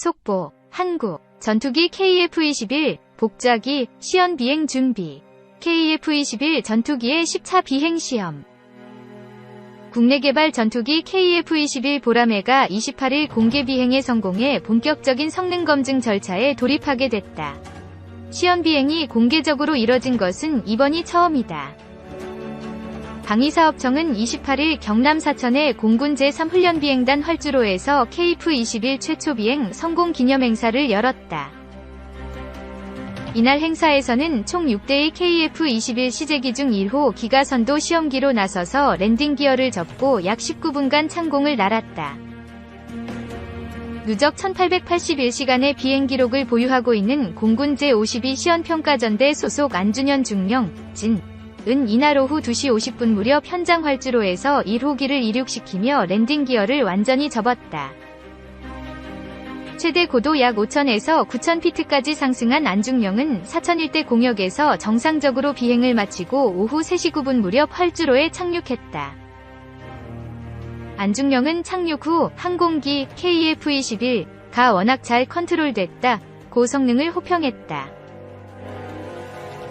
속보, 한국, 전투기 KF-21, 복자기, 시연 비행 준비. KF-21 전투기의 10차 비행 시험. 국내 개발 전투기 KF-21 보라매가 28일 공개 비행에 성공해 본격적인 성능 검증 절차에 돌입하게 됐다. 시연 비행이 공개적으로 이뤄진 것은 이번이 처음이다. 방위사업청은 28일 경남 사천의 공군 제3훈련 비행단 활주로에서 KF-21 최초 비행 성공 기념 행사를 열었다. 이날 행사에서는 총 6대의 KF-21 시제기 중 1호 기가선도 시험기로 나서서 랜딩 기어를 접고 약 19분간 창공을 날았다. 누적 1881시간의 비행 기록을 보유하고 있는 공군 제52 시연평가전대 소속 안준현 중령, 진, 은 이날 오후 2시 50분 무렵 현장 활주로에서 1호기를 이륙시키며 랜딩 기어를 완전히 접었다. 최대 고도 약 5,000에서 9,000피트까지 상승한 안중령은 사천 일대 공역에서 정상적으로 비행을 마치고 오후 3시 9분 무렵 활주로에 착륙했다. 안중령은 착륙 후 항공기 KF-21가 워낙 잘 컨트롤됐다. 고성능을 호평했다.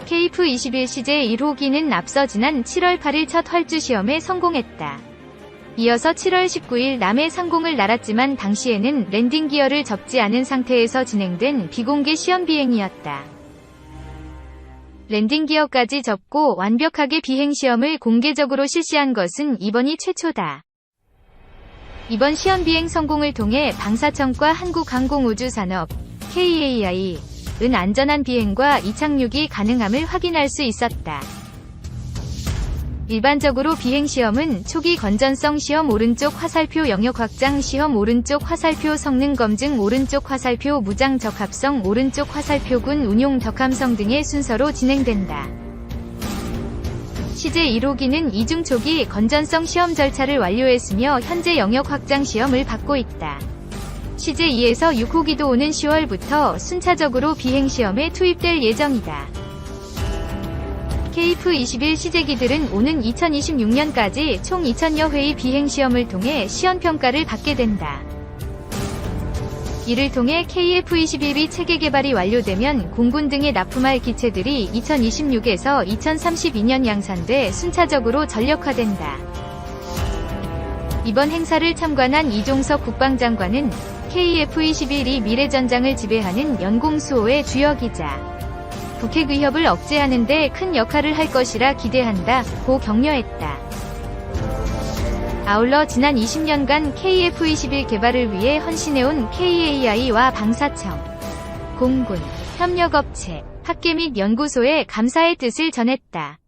KF-21 시제 1호기는 앞서 지난 7월 8일 첫 활주 시험에 성공했다. 이어서 7월 19일 남해 상공을 날았지만 당시에는 랜딩 기어를 접지 않은 상태에서 진행된 비공개 시험 비행이었다. 랜딩 기어까지 접고 완벽하게 비행 시험을 공개적으로 실시한 것은 이번이 최초다. 이번 시험 비행 성공을 통해 방사청과 한국항공우주산업 KAI 은 안전한 비행과 이착륙이 가능함을 확인할 수 있었다. 일반적으로 비행시험은 초기 건전성 시험 오른쪽 화살표 영역 확장 시험 오른쪽 화살표 성능 검증 오른쪽 화살표 무장 적합성 오른쪽 화살표군 운용 덕함성 등의 순서로 진행된다. 시제 1호기는 이중 초기 건전성 시험 절차를 완료했으며 현재 영역 확장 시험을 받고 있다. 시제 2에서 6호기도 오는 10월부터 순차적으로 비행시험에 투입될 예정이다. KF-21 시제기들은 오는 2026년까지 총 2000여 회의 비행시험을 통해 시연평가를 받게 된다. 이를 통해 KF-21이 체계 개발이 완료되면 공군 등에 납품할 기체들이 2026에서 2032년 양산돼 순차적으로 전력화된다. 이번 행사를 참관한 이종석 국방장관은 KF-21이 미래전장을 지배하는 연공수호의 주역이자 북핵 위협을 억제하는 데 큰 역할을 할 것이라 기대한다, 고 격려했다. 아울러 지난 20년간 KF-21 개발을 위해 헌신해온 KAI와 방사청, 공군, 협력업체, 학계 및 연구소에 감사의 뜻을 전했다.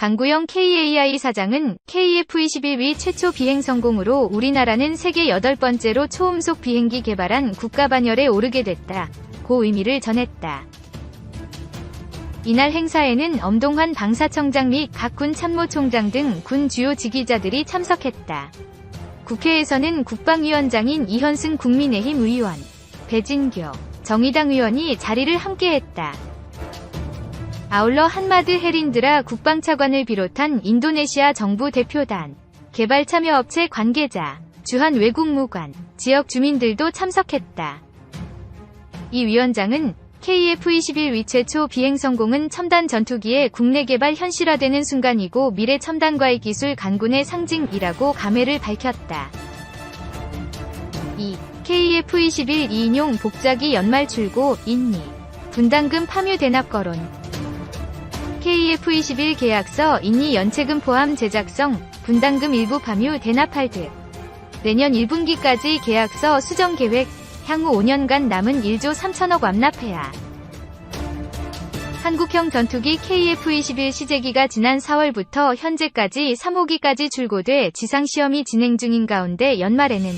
강구영 KAI 사장은 KF-21위 최초 비행 성공으로 우리나라는 세계 8번째로 초음속 비행기 개발한 국가 반열에 오르게 됐다. 고 의미를 전했다. 이날 행사에는 엄동환 방사청장 및 각 군 참모총장 등 군 주요 지휘자들이 참석했다. 국회에서는 국방위원장인 이현승 국민의힘 의원, 배진교, 정의당 의원이 자리를 함께했다. 아울러 한마드 헤린드라 국방차관을 비롯한 인도네시아 정부 대표단, 개발 참여업체 관계자, 주한 외국무관, 지역 주민들도 참석했다. 이 위원장은 KF-21 위최초 비행 성공은 첨단 전투기의 국내 개발 현실화되는 순간이고 미래 첨단과의 기술 강군의 상징이라고 감회를 밝혔다. 2. KF-21 2인용 복자기 연말 출고 인니 분담금 파묘 대납 거론 KF-21 계약서 인니 연체금 포함 제작성 분담금 일부 파묘 대납할 듯 내년 1분기까지 계약서 수정 계획 향후 5년간 남은 1조 3천억 완납해야. 한국형 전투기 KF-21 시제기가 지난 4월부터 현재까지 3호기까지 출고돼 지상시험이 진행 중인 가운데 연말에는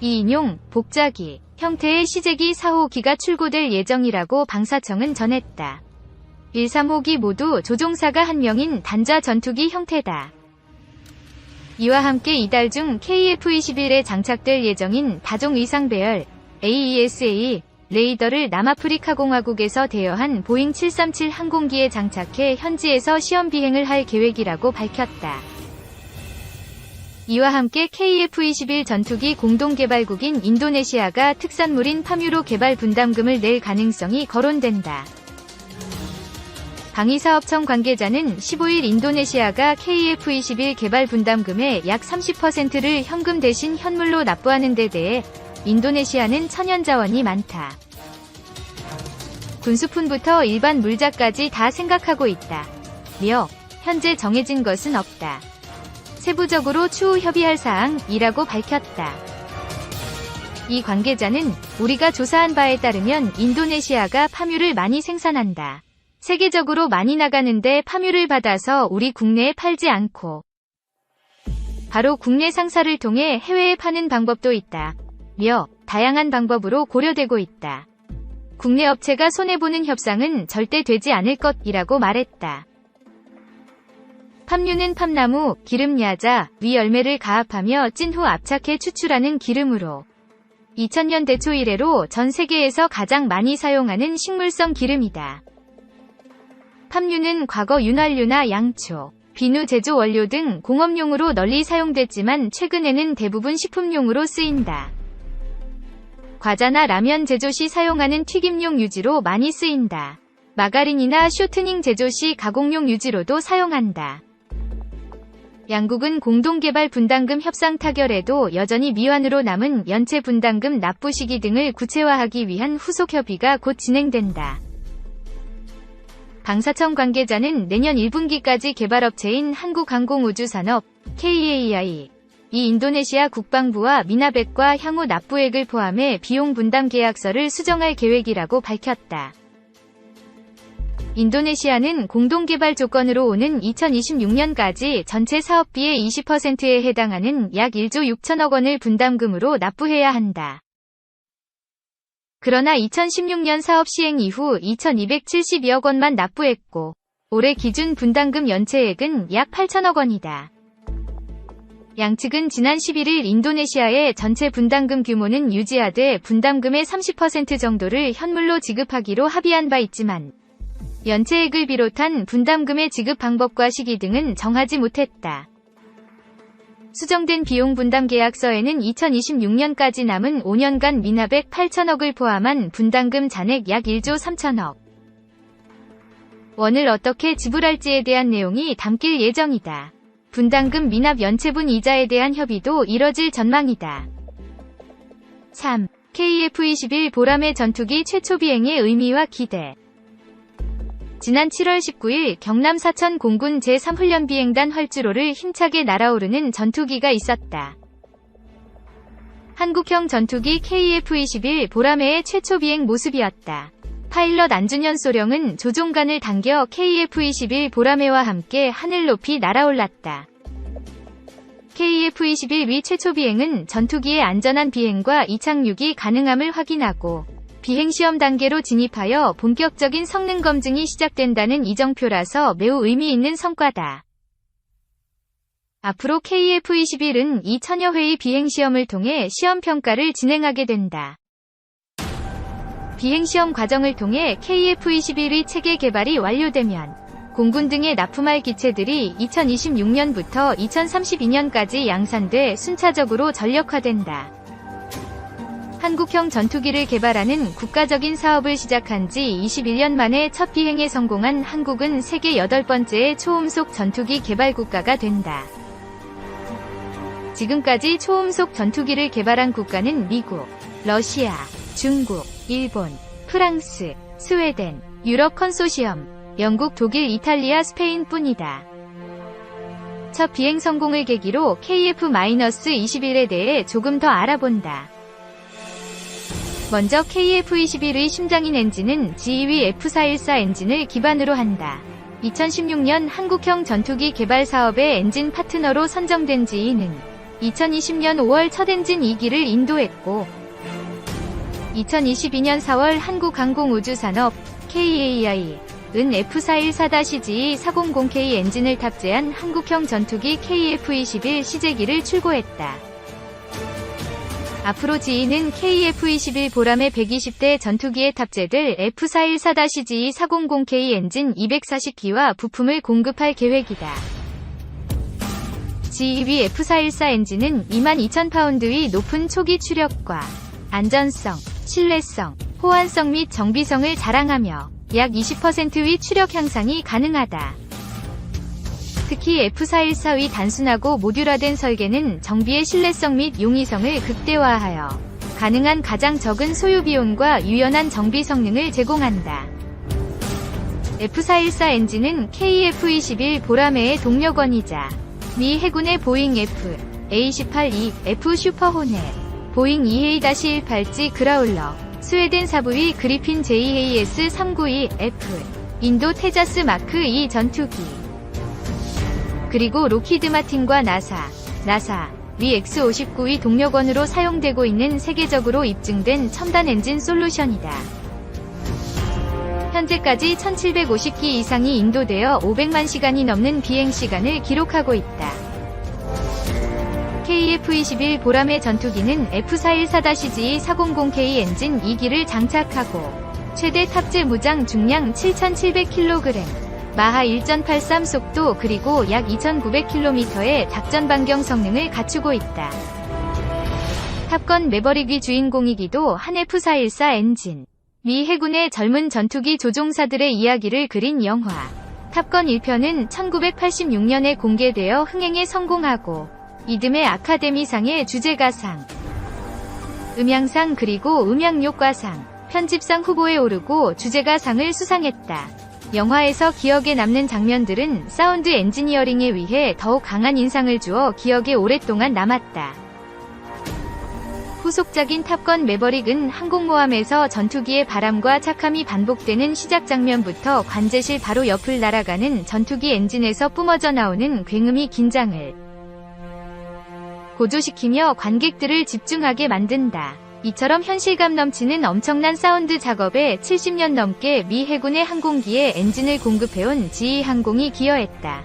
2인용, 복자기, 형태의 시제기 4호기가 출고될 예정이라고 방사청은 전했다. 1, 3호기 모두 조종사가 한 명인 단자 전투기 형태다. 이와 함께 이달 중 KF-21에 장착될 예정인 다종 위상 배열 AESA 레이더를 남아프리카 공화국에서 대여한 보잉 737 항공기에 장착해 현지에서 시험 비행을 할 계획이라고 밝혔다. 이와 함께 KF-21 전투기 공동개발국인 인도네시아가 특산물인 파뮤로 개발 분담금을 낼 가능성이 거론된다. 방위사업청 관계자는 15일 인도네시아가 KF-21 개발 분담금의 약 30%를 현금 대신 현물로 납부하는 데 대해 인도네시아는 천연 자원이 많다. 군수품부터 일반 물자까지 다 생각하고 있다. 며 현재 정해진 것은 없다. 세부적으로 추후 협의할 사항이라고 밝혔다. 이 관계자는 우리가 조사한 바에 따르면 인도네시아가 파뮤를 많이 생산한다. 세계적으로 많이 나가는데 파뮤를 받아서 우리 국내에 팔지 않고 바로 국내 상사를 통해 해외에 파는 방법도 있다. 며 다양한 방법으로 고려되고 있다. 국내 업체가 손해보는 협상은 절대 되지 않을 것이라고 말했다. 팜유는 팜나무, 기름 야자, 위 열매를 가압하며 찐 후 압착해 추출하는 기름으로 2000년대 초 이래로 전 세계에서 가장 많이 사용하는 식물성 기름이다. 팜유는 과거 윤활유나 양초, 비누 제조 원료 등 공업용으로 널리 사용됐지만 최근에는 대부분 식품용으로 쓰인다. 과자나 라면 제조 시 사용하는 튀김용 유지로 많이 쓰인다. 마가린이나 쇼트닝 제조 시 가공용 유지로도 사용한다. 양국은 공동개발 분담금 협상 타결에도 여전히 미완으로 남은 연체 분담금 납부 시기 등을 구체화하기 위한 후속 협의가 곧 진행된다. 방사청 관계자는 내년 1분기까지 개발업체인 한국항공우주산업 KAI 이 인도네시아 국방부와 미나백과 향후 납부액을 포함해 비용 분담 계약서를 수정할 계획이라고 밝혔다. 인도네시아는 공동개발 조건으로 오는 2026년까지 전체 사업비의 20%에 해당하는 약 1조 6천억 원을 분담금으로 납부해야 한다. 그러나 2016년 사업 시행 이후 2272억 원만 납부했고 올해 기준 분담금 연체액은 약 8천억 원이다. 양측은 지난 11일 인도네시아의 전체 분담금 규모는 유지하되 분담금의 30% 정도를 현물로 지급하기로 합의한 바 있지만 연체액을 비롯한 분담금의 지급 방법과 시기 등은 정하지 못했다. 수정된 비용 분담 계약서에는 2026년까지 남은 5년간 미납액 8천억을 포함한 분담금 잔액 약 1조 3천억 원을 어떻게 지불할지에 대한 내용이 담길 예정이다. 분담금 미납 연체분 이자에 대한 협의도 이뤄질 전망이다. 3. KF-21 보람의 전투기 최초 비행의 의미와 기대 지난 7월 19일 경남 사천 공군 제3훈련 비행단 활주로를 힘차게 날아오르는 전투기가 있었다. 한국형 전투기 KF-21 보람의 최초 비행 모습이었다. 파일럿 안준현 소령은 조종간을 당겨 KF-21 보라매와 함께 하늘 높이 날아올랐다. KF-21 위 최초 비행은 전투기의 안전한 비행과 이착륙이 가능함을 확인하고 비행시험 단계로 진입하여 본격적인 성능 검증이 시작된다는 이정표라서 매우 의미 있는 성과다. 앞으로 KF-21은 이 천여 회의 비행시험을 통해 시험평가를 진행하게 된다. 비행시험 과정을 통해 KF-21의 체계 개발이 완료되면 공군 등의 납품할 기체들이 2026년부터 2032년까지 양산돼 순차적으로 전력화된다. 한국형 전투기를 개발하는 국가적인 사업을 시작한 지 21년 만에 첫 비행에 성공한 한국은 세계 8번째의 초음속 전투기 개발 국가가 된다. 지금까지 초음속 전투기를 개발한 국가는 미국, 러시아, 중국, 일본, 프랑스, 스웨덴, 유럽 컨소시엄, 영국, 독일, 이탈리아, 스페인 뿐이다. 첫 비행 성공을 계기로 KF-21에 대해 조금 더 알아본다. 먼저 KF-21의 심장인 엔진은 G2 F414 엔진을 기반으로 한다. 2016년 한국형 전투기 개발 사업의 엔진 파트너로 선정된 G2는 2020년 5월 첫 엔진 2기를 인도했고 2022년 4월 한국항공우주산업 KAI 은 F414-G 400K 엔진을 탑재한 한국형 전투기 KF-21 시제기를 출고했다. 앞으로 G는 KF-21 보람의 120대 전투기에 탑재될 F414-G 400K 엔진 240기와 부품을 공급할 계획이다. GEV F414 엔진은 22,000파운드의 높은 초기 추력과 안전성, 신뢰성, 호환성 및 정비성을 자랑하며 약 20%의 추력 향상이 가능하다. 특히 F414의 단순하고 모듈화된 설계는 정비의 신뢰성 및 용이성을 극대화하여 가능한 가장 적은 소요 비용과 유연한 정비 성능을 제공한다. F414 엔진은 KF-21 보라매의 동력원이자 미 해군의 보잉 F, A18E, F 슈퍼 호넷, 보잉 EA-18G 그라울러, 스웨덴 사부의 그리핀 JAS-392F, 인도 테자스 마크 2 전투기, 그리고 로키드 마틴과 나사, 나사, 미 X59의 동력원으로 사용되고 있는 세계적으로 입증된 첨단 엔진 솔루션이다. 현재까지 1750기 이상이 인도되어 500만 시간이 넘는 비행 시간을 기록하고 있다. KF-21 보람의 전투기는 F414-G 400K 엔진 2기를 장착하고 최대 탑재 무장 중량 7,700kg, 마하 1.83 속도 그리고 약 2,900km의 작전 반경 성능을 갖추고 있다. 탑건 매버릭이 주인공이기도 한 F414 엔진. 미 해군의 젊은 전투기 조종사들의 이야기를 그린 영화. 탑건 1편은 1986년에 공개되어 흥행에 성공하고 이듬해 아카데미상의 주제가상, 음향상 그리고 음향효과상, 편집상 후보에 오르고 주제가상을 수상했다. 영화에서 기억에 남는 장면들은 사운드 엔지니어링에 의해 더욱 강한 인상을 주어 기억에 오랫동안 남았다. 후속작인 탑건 매버릭은 항공모함에서 전투기의 바람과 착함이 반복되는 시작 장면부터 관제실 바로 옆을 날아가는 전투기 엔진에서 뿜어져 나오는 굉음이 긴장을 고조시키며 관객들을 집중하게 만든다. 이처럼 현실감 넘치는 엄청난 사운드 작업에 70년 넘게 미 해군의 항공기에 엔진을 공급해온 GE항공이 기여했다.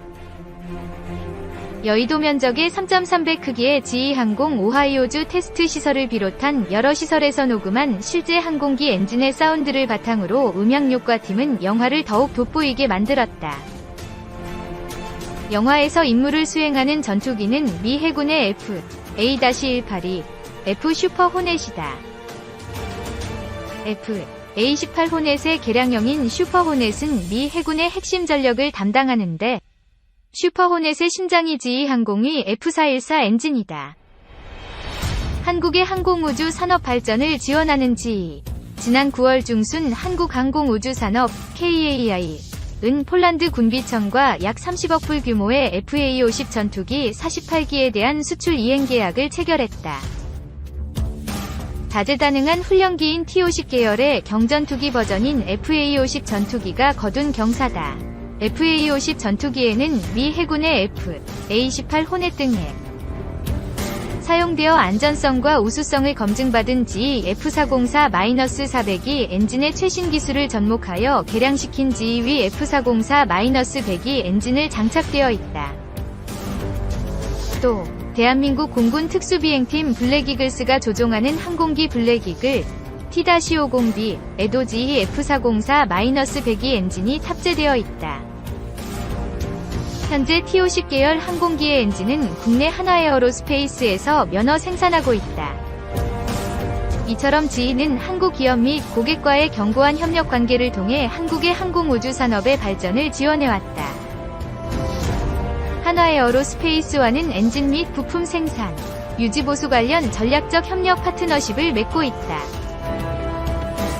여의도 면적의 3.3배 크기의 GE항공 오하이오주 테스트 시설을 비롯한 여러 시설에서 녹음한 실제 항공기 엔진의 사운드를 바탕으로 음향효과 팀은 영화를 더욱 돋보이게 만들었다. 영화에서 임무를 수행하는 전투기는 미 해군의 F, A-182, F 슈퍼 호넷이다. F, A-18 호넷의 개량형인 슈퍼 호넷은 미 해군의 핵심 전력을 담당하는데 슈퍼 호넷의 심장이 GE 항공의 F414 엔진이다. 한국의 항공우주 산업 발전을 지원하는 GE. 지난 9월 중순 한국항공우주산업 KAI 은 폴란드 군비청과 약 30억 불 규모의 FA-50 전투기 48기에 대한 수출 이행 계약을 체결했다. 다재다능한 훈련기인 T-50 계열의 경전투기 버전인 FA-50 전투기가 거둔 경사다. FA-50 전투기에는 미 해군의 F, A-18 호넷 등에 사용되어 안전성과 우수성을 검증받은 GE F404-400이 엔진의 최신 기술을 접목하여 개량시킨 GEV F404-100이 엔진을 장착되어 있다. 또 대한민국 공군 특수비행팀 블랙이글스가 조종하는 항공기 블랙이글 T-50B 에도 GE F404-100이 엔진이 탑재되어 있다. 현재 T-50 계열 항공기의 엔진은 국내 하나에어로스페이스에서 면허 생산하고 있다. 이처럼 GE는 한국 기업 및 고객과의 견고한 협력 관계를 통해 한국의 항공우주 산업의 발전을 지원해왔다. 하나에어로 스페이스와는 엔진 및 부품 생산, 유지보수 관련 전략적 협력 파트너십을 맺고 있다.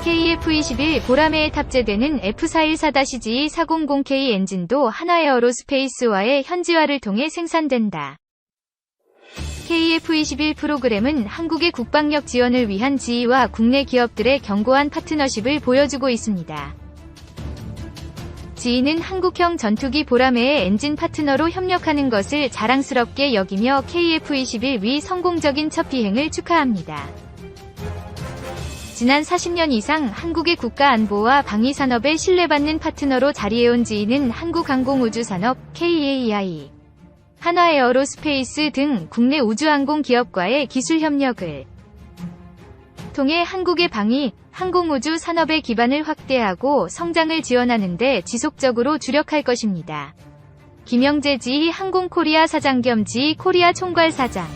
KF-21 보라매에 탑재되는 F414-G 400K 엔진도 하나에어로 스페이스와의 현지화를 통해 생산된다. KF-21 프로그램은 한국의 국방력 지원을 위한 지휘와 국내 기업들의 견고한 파트너십을 보여주고 있습니다. 지휘는 한국형 전투기 보라매의 엔진 파트너로 협력하는 것을 자랑스럽게 여기며 KF-21 위 성공적인 첫 비행을 축하합니다. 지난 40년 이상 한국의 국가 안보와 방위 산업에 신뢰받는 파트너로 자리해온 지인은 한국항공우주산업 KAI, 한화에어로스페이스 등 국내 우주항공 기업과의 기술 협력을 통해 한국의 방위, 항공우주 산업의 기반을 확대하고 성장을 지원하는 데 지속적으로 주력할 것입니다. 김영재 지 항공코리아 사장 겸 지 코리아 총괄 사장